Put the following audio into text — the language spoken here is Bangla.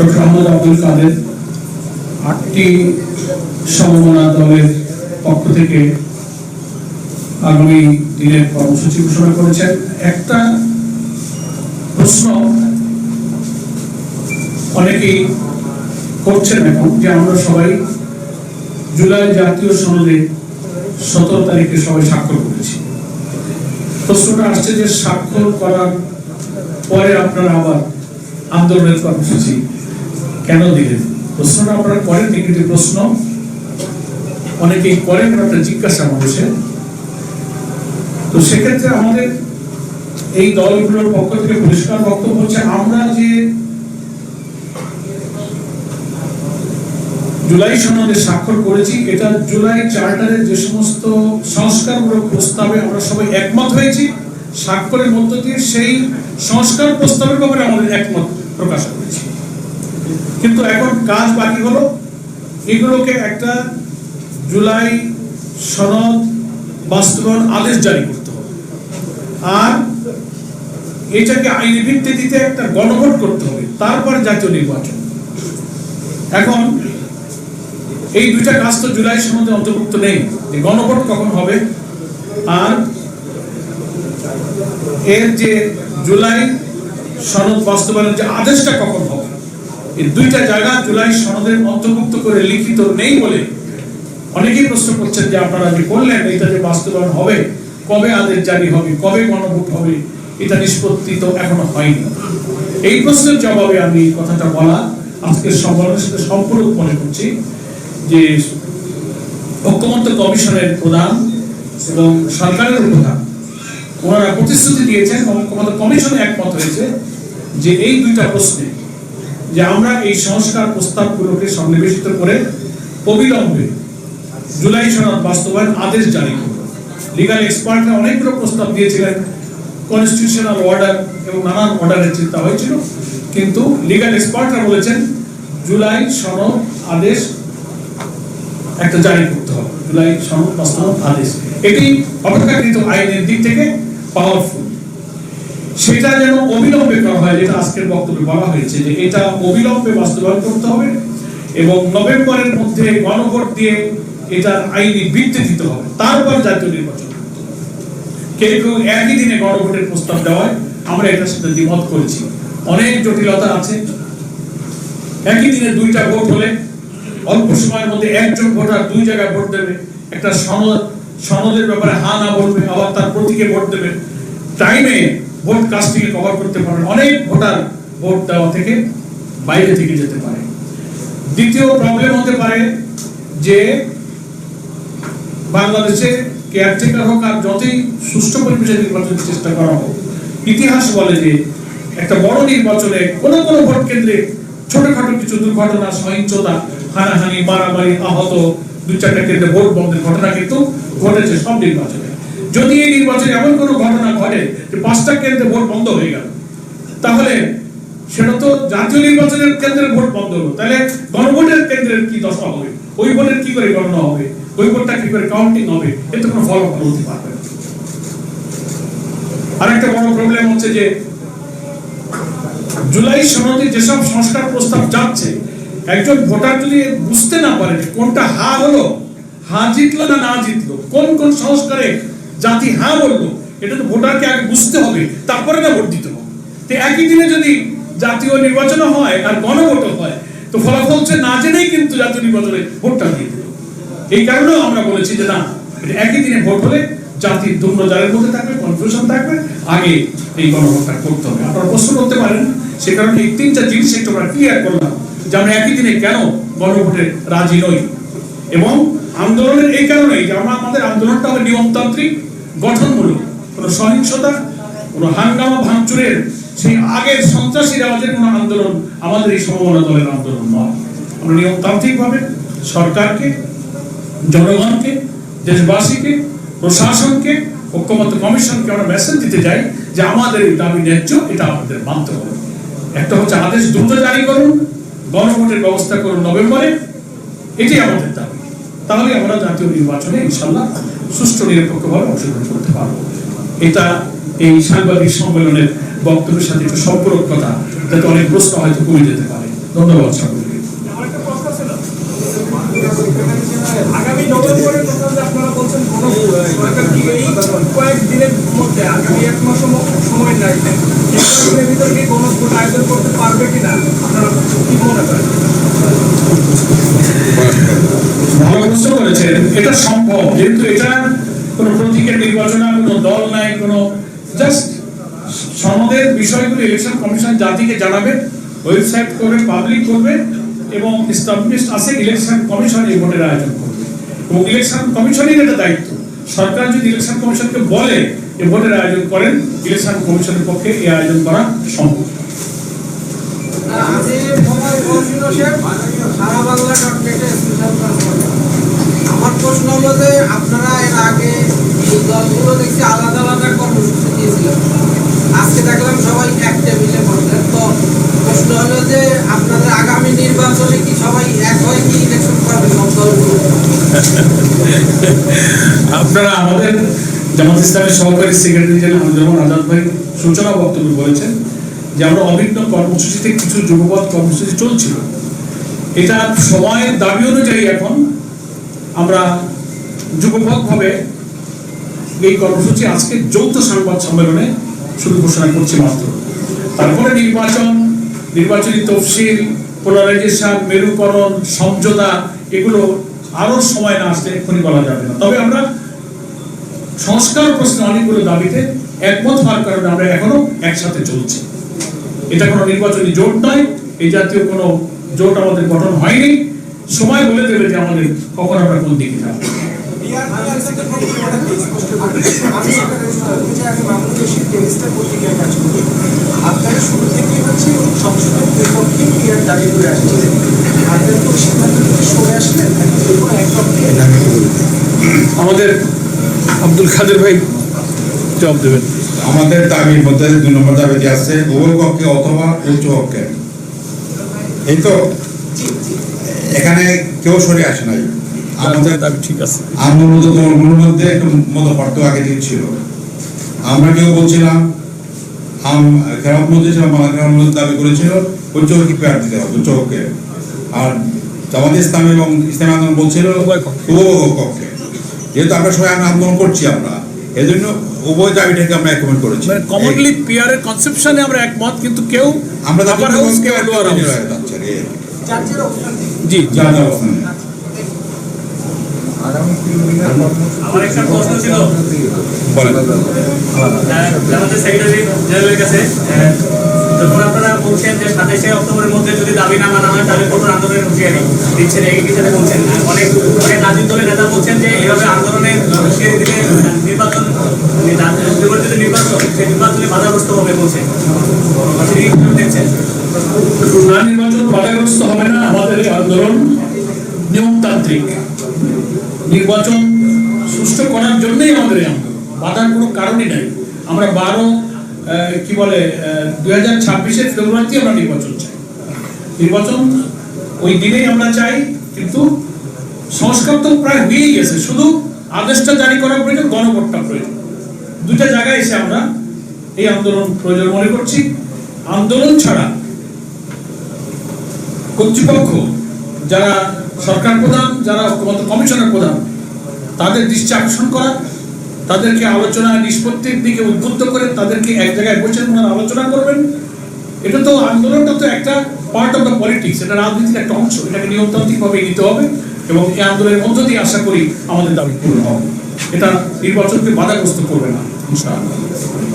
ডক্টর আহমদ আব্দুল কাদের আটটি সমমনা দলের পক্ষ থেকে আগামী দিনের কর্মসূচি ঘোষণা করেছেন। একটা প্রশ্ন অনেকেই করছেন এখন যে আমরা সবাই জুলাই জাতীয় সনদে সতেরো তারিখে সবাই স্বাক্ষর করেছি। প্রশ্নটা আসছে যে স্বাক্ষর করার পরে আপনারা আবার আন্দোলনের কর্মসূচি কেন দিলেন? প্রশ্নটা আপনারা করেন কিন্তু প্রশ্ন। অনেকেই করেন একটা জিজ্ঞাসা মানুষের। তো সেক্ষেত্রে আমাদের এই দলগুলোর পক্ষ থেকে পরিষ্কার বক্তব্য হচ্ছে, আমরা যে জুলাই সনদে স্বাক্ষর করেছি, এটা জুলাই চার্টারের যে সমস্ত সংস্কারমূলক প্রস্তাবে আমরা সবাই একমত হয়েছি, স্বাক্ষরের মধ্য দিয়ে সেই সংস্কার প্রস্তাবের ব্যাপারে আমাদের একমত প্রকাশ করেছি। কিন্তু এখন কাজ বাকি হলো। এগুলোকে একটা জুলাই সনদ বাস্তবায়ন আদেশ জারি করতে হবে। আর এটাকে আইনি ভিত্তি দিতে একটা গণভোট করতে হবে, তারপর জাতীয় নির্বাচন। এখন এই দুইটা কাজ তো জুলাই সনদে অন্তর্ভুক্ত নেই, যে গণভোট কখন হবে, আর এর যে জুলাই সনদ বাস্তবায়নের যে আদেশটা কখন হবে এই দুইটা জায়গা জুলাই সনদের অন্তর্ভুক্ত করে লিখিত নেই বলে অনেকেই প্রশ্ন করছেন যে আপনারা যে করলেন, এটা যে বাস্তবায়ন হবে, কবে আদেশ জারি হবে, কবে গণভোট হবে, এটা নিষ্পত্তি তো এখনও হয়নি। এই প্রশ্নের জবাবে আমি কথাটা বলা আজকের সম্মেলনের সাথে সম্পূর্ণ মনে করছি যে ঐক্যমত্য কমিশনের প্রধান এবং সরকারের প্রধান ওনারা প্রতিশ্রুতি দিয়েছেন, ঐক্যমত্য কমিশনে একমত হয়েছে যে এই দুইটা প্রশ্নে যে আমরা এই সংস্কার প্রস্তাবগুলোকে সন্নিবেশিত করে অবিলম্বে জুলাই সনদ বাস্তবায়ন আদেশ জারি করব। লিগাল এক্সপার্টরা অনেকগুলো প্রস্তাব দিয়েছিলেন। কনস্টিটিউশনাল অর্ডার এবং নানান অর্ডারের চিন্তা হয়েছিল। কিন্তু লিগাল এক্সপার্টরা বলেছেন, জুলাই সনদ আদেশ একটা জারি করতে হবে। জুলাই সনদ বাস্তবায়ন আদেশ। এটি অপেক্ষাকৃত আইনের দিক থেকে পাওয়ারফুল সেটা যেন অবিলম্বে করা হয়, যেটা আজকের বক্তব্যে বলা হয়েছে যে এটা অবিলম্বে বাস্তবায়ন করতে হবে এবং নভেম্বরের মধ্যে গণভোট দিয়ে এটার আইনি ভিত্তি দিতে হবে, তারপর জাতীয় নির্বাচন কেউ কেউ একই দিনে গণভোটের প্রস্তাব দেওয়ায় আমরা এটার সাথে দ্বিমত করেছি। অনেক জটিলতা আছে। একই দিনে দুইটা ভোট হলে অল্প সময়ের মধ্যে একজন ভোটার দুই জায়গায় ভোট দেবে, একটা সনদ সনদের ব্যাপারে হা না বলবে, আবার তার প্রতীকে ভোট দেবে। টাইমে ভোট কাস্টিং কভার করতে পারেন অনেক ভোটার ভোট দেওয়া থেকে বাইরে থেকে যেতে পারে। দ্বিতীয় প্রবলেম হতে পারে যে বাংলাদেশে কেয়ারটেকার হোক আর যতই সুষ্ঠু পরিবেশে নির্বাচনের চেষ্টা করা হোক, ইতিহাস বলে যে একটা বড় নির্বাচনে কোনো কোনো ভোট কেন্দ্রে ছোটখাটো কিছু দুর্ঘটনা, সহিংসতা, হানাহানি, মারামারি, আহত দু চারটা কেন্দ্রে ভোট বন্ধের ঘটনা কিন্তু ঘটেছে সব নির্বাচনে। যদি এই নির্বাচনে এমন কোনো ঘটনা ঘটে যে পাঁচটা কেন্দ্রে ভোট বন্ধ হয়ে গেল, তাহলে সেটা তো জাতীয় নির্বাচনের কেন্দ্রের ভোট বন্ধ হলো। তাহলে গণভোটের কেন্দ্রের কি দশা হবে? ওই ভোটের কি করে গণনা হবে? ওই ভোটটা কি করে কাউন্টিং হবে? এতে কোনো ফলাফল হতে পারবে আরেকটা বড় প্রবলেম হচ্ছে যে জুলাই সনদে যেসব সংস্কার প্রস্তাব যাচ্ছে, একজন ভোটার যদি বুঝতে না পারে কোনটা হা হলো হা জিতলো না না জিতলো, কোন কোন সংস্কারে জাতি হ্যাঁ বলব এটা তো ভোটারকে আগে বুঝতে হবে, তারপরে না ভোট দিতে হবে। তো একই দিনে যদি জাতীয় নির্বাচন হয় আর গণভোট হয়, তো ফলাফল হচ্ছে না জেনেই কিন্তু জাতীয় নির্বাচনে ভোটটা দিয়ে দিল। এই কারণেও আমরা বলেছি যে না একই দিনে ভোট হলে জাতির দুর্নজারের মধ্যে থাকবে কনফিউশন থাকবে, আগে এই গণভোটটা করতে হবে। আপনারা প্রশ্ন করতে পারেন, সে কারণে এই তিনটা জিনিস একটু আমরা ক্লিয়ার করলাম যে আমরা একই দিনে কেন গণভোটে রাজি নই। এবং আন্দোলনের এই কারণেই যে আমরা আমাদের আন্দোলনটা হবে নিয়মতান্ত্রিক গঠনমূলক কোনো সহিংসতা, কোনো হাঙ্গামা, ভাঙচুরের সেই আগের সন্ত্রাসী রাজের কোনো আন্দোলন, আমাদের এই সমমনা দলের আন্দোলন নয়। আমরা নিয়মতান্ত্রিকভাবে সরকারকে, জনগণকে, দেশবাসীকে, প্রশাসনকে, ঐক্যমত্য কমিশনকে আমরা মেসেজ দিতে যাই যে আমাদের এই দাবি ন্যায্য, এটা আমাদের মানতে হবে। একটা হচ্ছে আদেশ দ্রুত জারি করুন, গণভোটের ব্যবস্থা করুন নভেম্বরে এটি আমাদের দাবি। তাহলে আমরা জাতীয় নির্বাচনে ইনশাল্লাহ সুষ্ঠু নিরপেক্ষভাবে অংশগ্রহণ করতে পারব। এটা এই সাংবাদিক সম্মেলনের বক্তব্যের সাথে একটু সম্পর্কতা যাতে অনেক প্রশ্ন হয়তো কমে যেতে পারে। ধন্যবাদ সকলকে। আগামী নভেম্বরের কথা যে আপনারা বলছেন সরকার কি মধ্যে, আগামী এক মাস সময় ভিতরে আয়োজন করতে পারবে কিনা, আপনারা কি মনে করেন? ভালো করেছেন। এটা সম্ভব এটা প্রতীকের দল নাই জাস্ট বিষয়গুলো ইলেকশন কমিশন জাতিকে জানাবে ওয়েবসাইট করবে পাবলিক করবে এবং আছে ইলেকশন কমিশন এই ভোটের আয়োজন করবে এবং ইলেকশন এটা দায়িত্ব। সরকার যদি ইলেকশন কমিশনকে বলে যে ভোটের আয়োজন করেন ইলেকশন কমিশনের পক্ষে এই আয়োজন করা সম্ভব। আমার প্রশ্ন হলো যে আপনারা এর আগে এই দলগুলো দেখছি আলাদা আলাদা কর্মসূচি দিয়েছিলেন। আজকে দেখলাম সবাই এক টেবিলে বসলেন। তো প্রশ্ন হলো যে আপনাদের আগামী নির্বাচনে কি সবাই এক হয়ে কি ইলেকশন সব দলগুলো? আপনারা আমাদের জামাত ইসলামের সহকারী সেক্রেটারি জেনারেল আজাদ ভাই সূচনা বক্তব্য বলেছেন। যে আমরা অভিন্ন কর্মসূচিতে কিছু যুগপৎ কর্মসূচি চলছিল। এটা সময়ের দাবি অনুযায়ী এখন আমরা যুগপৎভাবে এই কর্মসূচি আজকে যৌথ সংবাদ সম্মেলনে শুরু ঘোষণা করছি মাত্র। তারপরে নির্বাচন, নির্বাচনী তফসিল পোলারাইজেশন মেরুকরণ, সমঝোতা, এগুলো আরও সময় না আসলে এক্ষুনি বলা যাবে না। তবে আমরা সংস্কার প্রশ্নে অনেকগুলো দাবিতে একমত হওয়ার কারণে আমরা এখনও একসাথে চলছি। এটা কোনো নির্বাচনী জোট নয়। এই জাতীয় কোনো জোট আমাদের গঠন হয়নি। সময় বলে দেবে যে আমাদের কখন আমরা কোন দিকে যাব। শুরু থেকে দাবি করে আমাদের আব্দুল খাদের ভাই জবাব দেবেন আমাদের দাবির মধ্যে দুই নম্বর দাবিটি আছে উভয় কক্ষে অথবা উচ্চ কক্ষে এই তো? এখানে কেউ সরে আসে নাই। আমাদের দাবি ঠিক আছে। আন্দোলন দলগুলোর মধ্যে একটু মত পার্থক্য আগে থেকে ছিল। আমরা কেউ বলছিলাম আম মধ্যে ছিলাম বাংলা দাবি করেছিল উচ্চ কক্ষে পেয়ার দিতে হবে উচ্চ কক্ষে আর জামাত ইসলাম এবং ইসলামী আন্দোলন বলছিল উভয় কক্ষে। যেহেতু আমরা সবাই আমরা আন্দোলন করছি আমরা এজন্য উভয় দাবিটাকে আমরা একমত করেছি। মানে কমনলি পিআর এর কনসেপশনে আমরা একমত কিন্তু কেউ আমরা আপার হাউস কেউ লোয়ার হাউস জি জি। আমার একটা প্রশ্ন ছিল। বলেন। আমাদের সেক্রেটারি জেনারেলের কাছে যখন আপনারা বলছেন যে সাতাশে অক্টোবরের মধ্যে যদি দাবি না মানা হয় তাহলে কঠোর আন্দোলনের হুঁশিয়ারি দিচ্ছেন বলছেন অনেক অনেক রাজনৈতিক দলের নেতা বলছেন যে এইভাবে আন্দোলনের হুঁশিয়ারি দিলে নির্বাচন নির্বাচন বাধাগ্রস্ত বাধাগ্রস্ত না আমাদের আন্দোলন নিয়মতান্ত্রিক। নির্বাচন সুষ্ঠু করার জন্যই আমাদের বাধার কোনো কারণই নাই। আমরা বারো কি বলে দুই হাজার ছাব্বিশের ফেব্রুয়ারিতে আমরা নির্বাচন চাই। নির্বাচন ওই দিনেই আমরা চাই, কিন্তু সংস্কার তো প্রায় হয়েই গেছে। শুধু আদেশটা জারি করা প্রয়োজন গণভোটটা প্রয়োজন। দুইটা জায়গায় এসে আমরা এই আন্দোলন প্রয়োজন মনে করছি। আন্দোলন ছাড়া কর্তৃপক্ষ, যারা সরকার প্রধান, যারা কমিশনের প্রধান, তাদের দৃষ্টি আকর্ষণ করা, তাদেরকে আলোচনা নিষ্পত্তির দিকে উদ্বুদ্ধ করে তাদেরকে এক জায়গায় বসে ওনারা আলোচনা করবেন। এটা তো আন্দোলনটা তো একটা পার্ট অফ দ্য পলিটিক্স এটা রাজনীতির একটা অংশ, এটাকে নিয়মতান্ত্রিকভাবে নিতে হবে এবং এই আন্দোলনের মধ্য দিয়ে আশা করি আমাদের দাবি পূরণ হবে। এটা নির্বাচনকে বাধাগ্রস্ত করবে না। 你傻